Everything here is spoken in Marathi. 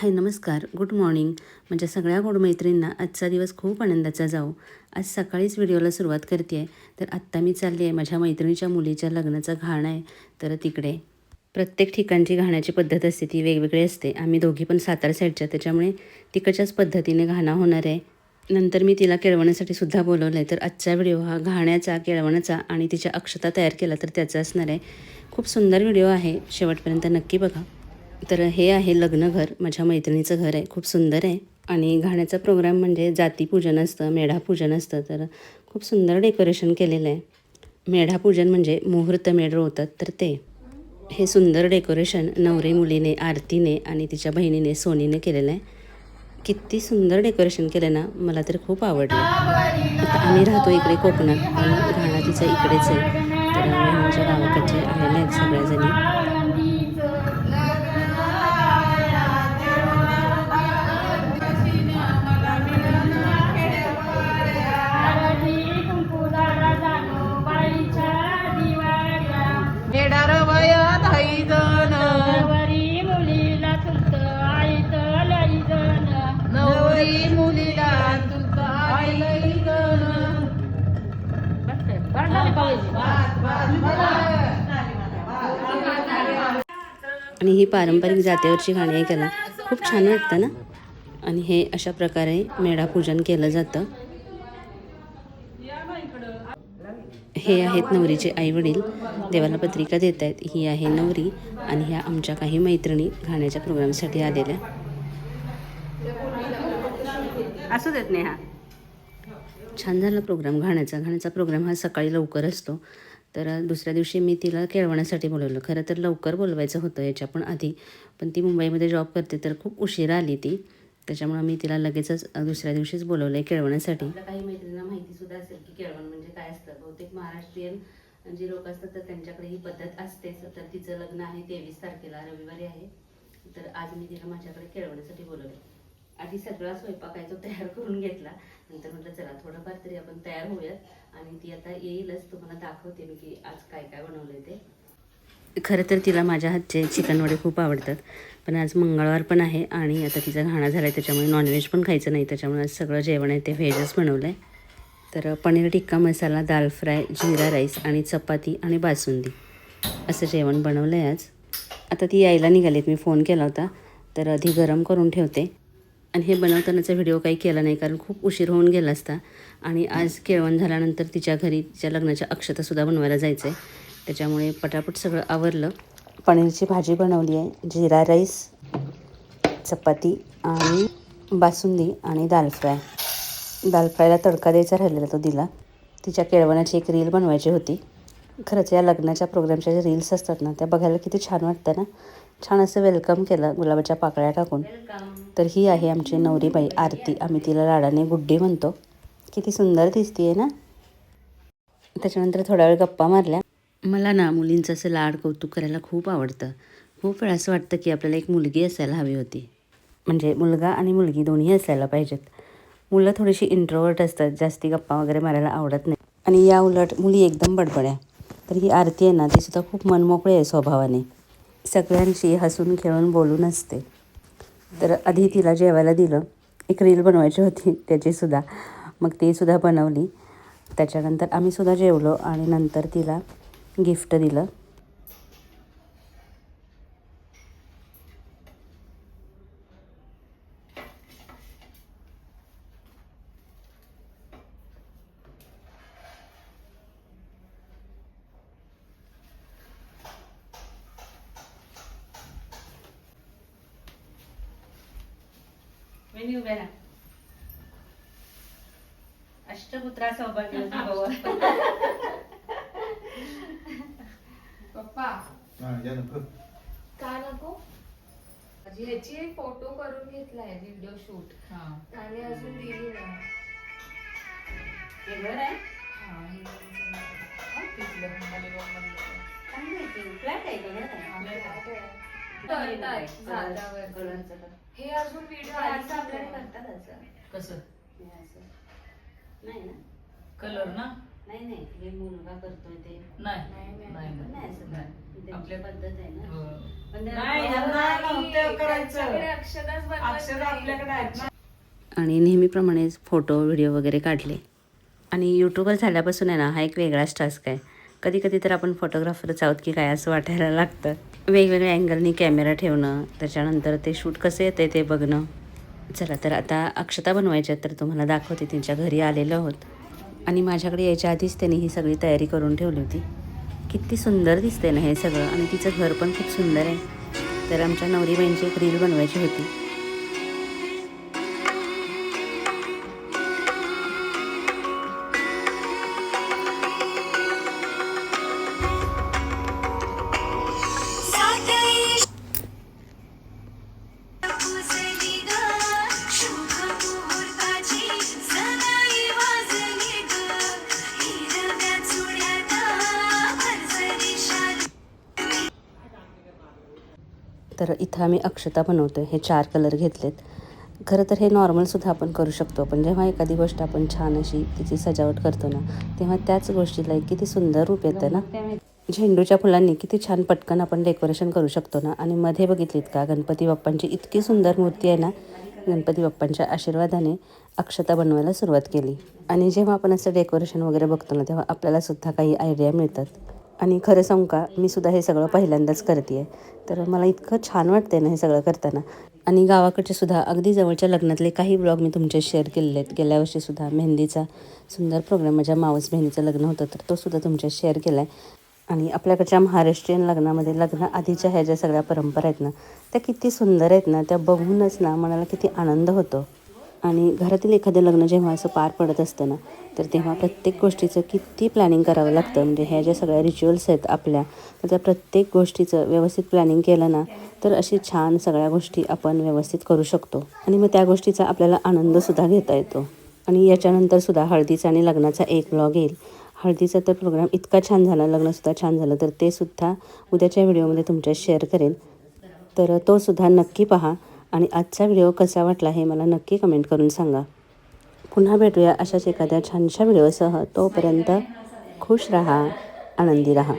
हाय नमस्कार. Good morning. म्हणजे सगळ्या गोड मैत्रिणींना आजचा दिवस खूप आनंदाचा जाऊ आज सकाळीच व्हिडिओला सुरुवात करते आहे तर आत्ता मी चालली आहे माझ्या मैत्रिणीच्या मुलीच्या लग्नाचं घाण आहे. तर तिकडे प्रत्येक ठिकाणची घाण्याची पद्धत असते. ती वेगवेगळी असते. आम्ही दोघी पण सातारा साईडच्या. त्याच्यामुळे तिकडच्याच पद्धतीने घाणा होणार आहे. नंतर मी तिला केळवण्यासाठी सुद्धा बोलवलं आहे तर आजचा व्हिडिओ हा घाण्याचा केळवण्याचा आणि तिच्या अक्षता तयार केला तर त्याचा असणार आहे. खूप सुंदर व्हिडिओ आहे. शेवटपर्यंत नक्की बघा. तर हे आहे लग्नघर माझ्या मैत्रिणीचं घर आहे. खूप सुंदर आहे. आणि घाण्याचा प्रोग्राम म्हणजे जातीपूजन असतं मेढापूजन असतं. तर खूप सुंदर डेकोरेशन केलेलं आहे. मेढापूजन म्हणजे मुहूर्त मेढ रोवतात. तर ते हे सुंदर डेकोरेशन नवरी मुलीने आरतीने आणि तिच्या बहिणीने सोनीने केलेलं आहे. किती सुंदर डेकोरेशन केलं ना मला तर खूप आवडलं. आता आम्ही राहतो इकडे कोकणात आणि घाणा तिचं इकडेच आहे. तर आमच्या गावाकडचे आलेले आहेत सगळ्याजणी आणि ही पारंपरिक जात्यावरची गाणी ऐकायला खूप छान वाटतं ना? आणि हे अशा प्रकारे मेढापूजन केलं जातं. हे आहेत नवरीचे आई वडील देवाला पत्रिका देत आहेत. ही आहे नवरी आणि ह्या आमच्या काही मैत्रिणी गाण्याच्या प्रोग्रामसाठी आलेल्या. असू देत नाही. हा छान झाला प्रोग्राम घाण्याचा घाण्याचा प्रोग्राम हा सकाळी लवकर असतो. तर दुसऱ्या दिवशी मी तिला केळवण्यासाठी बोलवलं. खरं तर लवकर बोलवायचं होतं याच्या पण आधी. पण ती मुंबईमध्ये जॉब करते तर खूप उशिरा आली ती. त्याच्यामुळं मी तिला लगेचच दुसऱ्या दिवशीच बोलवलं आहे केळवण्यासाठी काही मैत्रिणींना माहिती सुद्धा असेल की केळवण म्हणजे काय असतं. बहुतेक महाराष्ट्रीयन जे लोक असतात तर त्यांच्याकडे ही पद्धत असतेच. तर तिचं लग्न आहे तेवीस तारखेला रविवारी आहे. तर आज मी तिला माझ्याकडे केळवण्यासाठी बोलवलं आधी सगळा स्वयंपाक आहे तो तयार करून घेतला. नंतर म्हटलं चला थोडंफार तरी आपण तयार होऊयात. आणि ती आता येईलच. तुम्हाला दाखवते मी की आज काय काय बनवलंय ते. खरं तर तिला माझ्या हातचे चिकन वडे खूप आवडतात. पण आज मंगळवार पण आहे आणि आता तिचा घाणा झाला आहे त्याच्यामुळे नॉनव्हेज पण खायचं नाही. त्याच्यामुळे आज सगळं जेवण आहे ते व्हेजच बनवलं आहे तर पनीर टिक्का मसाला दाल फ्राय जिरा राईस आणि चपाती आणि बासुंदी. असं जेवण बनवलं आहे आज. आता ती यायला निघालीत. मी फोन केला होता. तर आधी गरम करून ठेवते. आणि हे बनवतानाचा व्हिडिओ काही केला नाही कारण खूप उशीर होऊन गेला असता. आणि आज केळवण झाल्यानंतर तिच्या घरी तिच्या लग्नाच्या अक्षतासुद्धा बनवायला जायचं आहे त्याच्यामुळे पटापट सगळं आवरलं. पनीरची भाजी बनवली आहे. जिरा राईस चपाती आणि बासुंदी आणि दाल फ्राय. दाल फ्रायला तडका द्यायचा राहिलेला तो दिला. तिच्या केळवण्याची एक रील बनवायची होती. खरंच या लग्नाच्या प्रोग्रामच्या ज्या रील्स असतात ना त्या बघायला किती छान वाटतं ना. छान असं वेलकम केलं गुलाबाच्या पाकळ्या टाकून. तर ही आहे आमची नवरीबाई आरती. आम्ही तिला लाडाने गुड्डी म्हणतो. किती सुंदर दिसते आहे ना? त्याच्यानंतर थोडा वेळ गप्पा मारल्या. मला ना मुलींचं असं लाड कौतुक करायला खूप आवडतं. खूप वेळा असं वाटतं की आपल्याला एक मुलगी असायला हवी होती. म्हणजे मुलगा आणि मुलगी दोन्ही असायला पाहिजेत. मुलं थोडीशी इंट्रोवर्ट असतात. जास्ती गप्पा वगैरे मारायला आवडत नाही. आणि या उलट मुली एकदम बडबड्या. तर ही आरती आहे ना ती सुद्धा खूप मनमोकळी आहे स्वभावाने. सगळ्यांशी हसून खेळून बोलून असते. तर आधी तिला जेवायला दिलं. एक रील बनवायची होती त्याचीसुद्धा मग तीसुद्धा बनवली. त्याच्यानंतर आम्ही सुद्धा जेवलो आणि नंतर तिला गिफ्ट दिलं. अष्टपुत्रा सौभाग्य पप्पा हा, या ना, बघ. का नको ह्याची एक फोटो करून घेतलाय व्हिडिओ शूट आणि अजून दिली नाही हा, हे तिथलं अलिबागमधलं. झाडावर. हे अजून व्हिडिओ कसं? नाही ना. कलर ना? नाही नाही. हे मुलगा करतोय ते. नाही. नाही, नाही. नाही असं. नाही. काय. त्यांची आपल्या- पद्धत आहे ना. हो. पण त्या- नाही यांना नव्हतं करायचं. त्यांच्याकडे अक्षताच बनवत अक्षर नाही. आपल्याकडे आहेत ना. आणि नेहमीप्रमाणेच फोटो व्हिडिओ वगैरे काढले. आणि यूट्यूबर झाल्यापासून आहे ना हा एक वेगळाच टास्क आहे. कधी कधी तर आपण फोटोग्राफरच आहोत की काय असं वाटायला लागतं. वेगवेगळ्या अँगलनी कॅमेरा ठेवणं त्याच्यानंतर ते शूट कसं येतं ते बघणं. चला तर आता अक्षता बनवायच्या तर तुम्हाला दाखवते त्यांच्या घरी आलेलं आहोत. आणि माझ्याकडे यायच्या आधीच त्यांनी ही सगळी तयारी करून ठेवली होती. किती सुंदर दिसते ना हे सगळं. आणि तिचं घर पण खूप सुंदर आहे. तर आमच्या नवरीबाईंची एक रील बनवायची होती. तर इथं आम्ही अक्षता बनवतो हे चार कलर घेतलेत. खरं तर हे नॉर्मलसुद्धा आपण करू शकतो. पण जेव्हा एखादी गोष्ट आपण छान अशी तिची सजावट करतो ना तेव्हा त्याच गोष्टीला एक किती सुंदर रूप येतं ना. झेंडूच्या फुलांनी किती छान पटकन आपण डेकोरेशन करू शकतो ना. आणि मध्ये बघितलीत का गणपती बाप्पांची इतकी सुंदर मूर्ती आहे ना गणपती बाप्पांच्या आशीर्वादाने अक्षता बनवायला सुरुवात केली. आणि जेव्हा आपण असं डेकोरेशन वगैरे बघतो ना तेव्हा आपल्यालासुद्धा काही आयडिया मिळतात. आणि खरं सांगू का मी सुद्धा हे सगळं पहिल्यांदाच करते आहे तर मला इतकं छान वाटते ना हे सगळं करताना. आणि गावाकडचे सुद्धा अगदी जवळच्या लग्नातले काही ब्लॉग मी तुमचे शेअर केलेले आहेत गेल्या वर्षी सुद्धा मेहंदीचा सुंदर प्रोग्राम माझ्या मावस बहिणीचं लग्न होतं तर तो सुद्धा तुमच्या शेअर केला आहे आणि आपल्याकडच्या महाराष्ट्रीयन लग्नामध्ये लग्न आधीच्या ह्या ज्या सगळ्या परंपरा आहेत ना त्या किती सुंदर आहेत ना त्या बघूनच ना मनाला किती आनंद होतो. आणि घरातील एखादं लग्न जेव्हा असं पार पडत असतं ना तर तेव्हा प्रत्येक गोष्टीचं किती प्लॅनिंग करावं लागतं. म्हणजे ह्या ज्या सगळ्या रिच्युअल्स आहेत आपल्या तर त्या प्रत्येक गोष्टीचं व्यवस्थित प्लॅनिंग केलं ना तर अशी छान सगळ्या गोष्टी आपण व्यवस्थित करू शकतो. आणि मग त्या गोष्टीचा आपल्याला आनंदसुद्धा घेता येतो. आणि याच्यानंतर सुद्धा हळदीचा आणि लग्नाचा एक ब्लॉग येईल. हळदीचा तर प्रोग्राम इतका छान झाला लग्नसुद्धा छान झालं तर ते सुद्धा उद्याच्या व्हिडिओमध्ये तुमच्या शेअर करेन तर तो सुद्धा नक्की पहा. आणि आजचा व्हिडिओ कसा वाटला हे मला नक्की कमेंट करून सांगा. पुन्हा भेटूया अशाच एखाद्या छानशा व्हिडिओसह. तोपर्यंत खुश रहा आनंदी रहा.